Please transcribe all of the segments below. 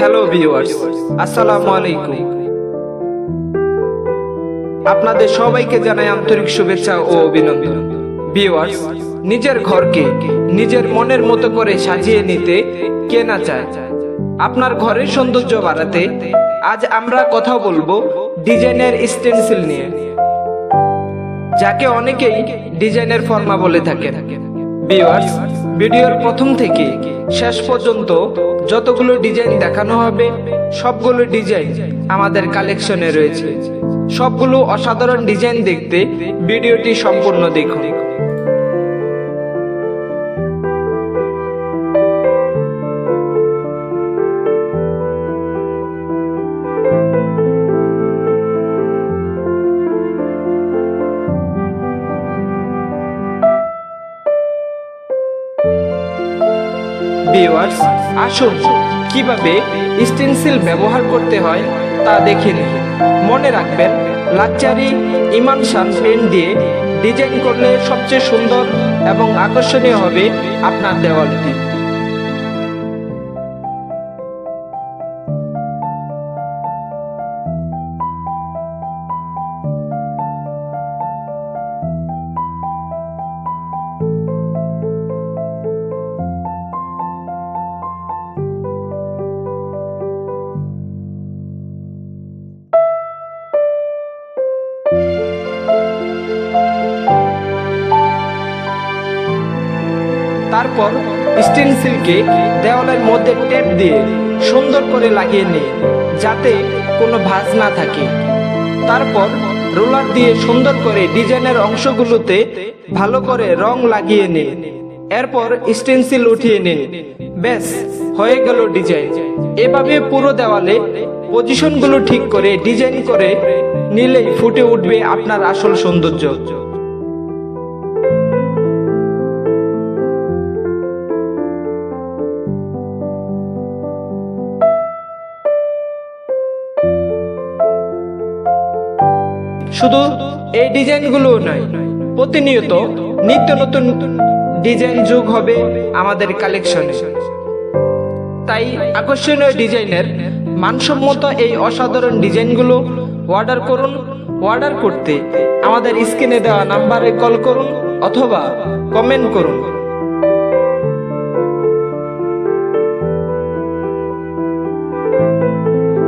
Hello viewers আসসালামু আলাইকুম আপনাদের সবাইকে জানাই আন্তরিক শুভেচ্ছা ও অভিনন্দন। ভিউয়ার্স নিজের ঘরকে নিজের মনের মতো করে সাজিয়ে নিতে কে না চায়? আপনার ঘরের সৌন্দর্য বাড়াতে আজ আমরা কথা বলব ডিজাইনের স্টেনসিল নিয়ে। যাকে অনেকেই ডিজাইনের ফর্মা বলে থাকেন। ভিউয়ার্স ভিডিওর প্রথম থেকে শেষ পর্যন্ত যতগুলো ডিজাইন দেখানো হবে, সবগুলো ডিজাইন আমাদের কালেকশনে রয়েছে। সবগুলো অসাধারণ ডিজাইন দেখতে ভিডিওটি সম্পূর্ণ দেখুন। ভিউয়ার্স আসুন কীভাবে স্টেনসিল ব্যবহার করতে হয় তা দেখে নিন মনে রাখবেন লাকচারি ইমান শান পেন দিয়ে ডিজাইন করলে সবচেয়ে সুন্দর এবং আকর্ষণীয় হবে আপনার দেওয়ালটি। তারপর স্টেনসিলকে দেওয়ালের মধ্যে টেপ দিয়ে সুন্দর করে লাগিয়ে নিন, যাতে কোনো ভাঁজ না থাকে। তারপর রোলার দিয়ে সুন্দর করে ডিজাইনের অংশগুলোতে ভালো করে রং লাগিয়ে নিন। এরপর স্টেনসিল উঠিয়ে নিন। ব্যাস, হয়ে গেল ডিজাইন। এভাবে পুরো দেওয়ালে পজিশনগুলো ঠিক করে ডিজাইন করে নিলেই ফুটে উঠবে আপনার আসল সৌন্দর্য। শুধু এই ডিজাইনগুলো নয়, প্রতিনিয়ত নিত্য নতুন ডিজাইন যোগ হবে আমাদের কালেকশনে। তাই আকর্ষণীয় ডিজাইনের মানসম্মত এই অসাধারণ ডিজাইনগুলো অর্ডার করুন, অর্ডার করতে আমাদের স্ক্রিনে দেওয়া নাম্বারে কল করুন অথবা কমেন্ট করুন।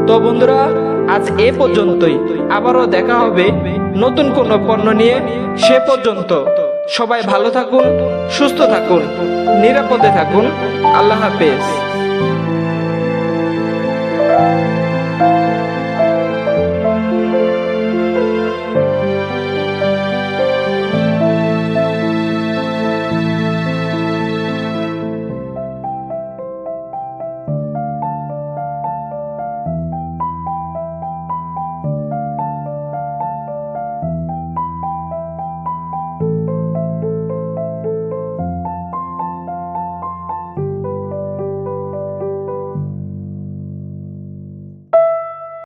তো বন্ধুরা আজ এ পর্যন্তই। আবারও দেখা হবে নতুন কোনো পণ্য নিয়ে। সে পর্যন্ত সবাই ভালো থাকুন, সুস্থ থাকুন, নিরাপদে থাকুন। আল্লাহ হাফেজ।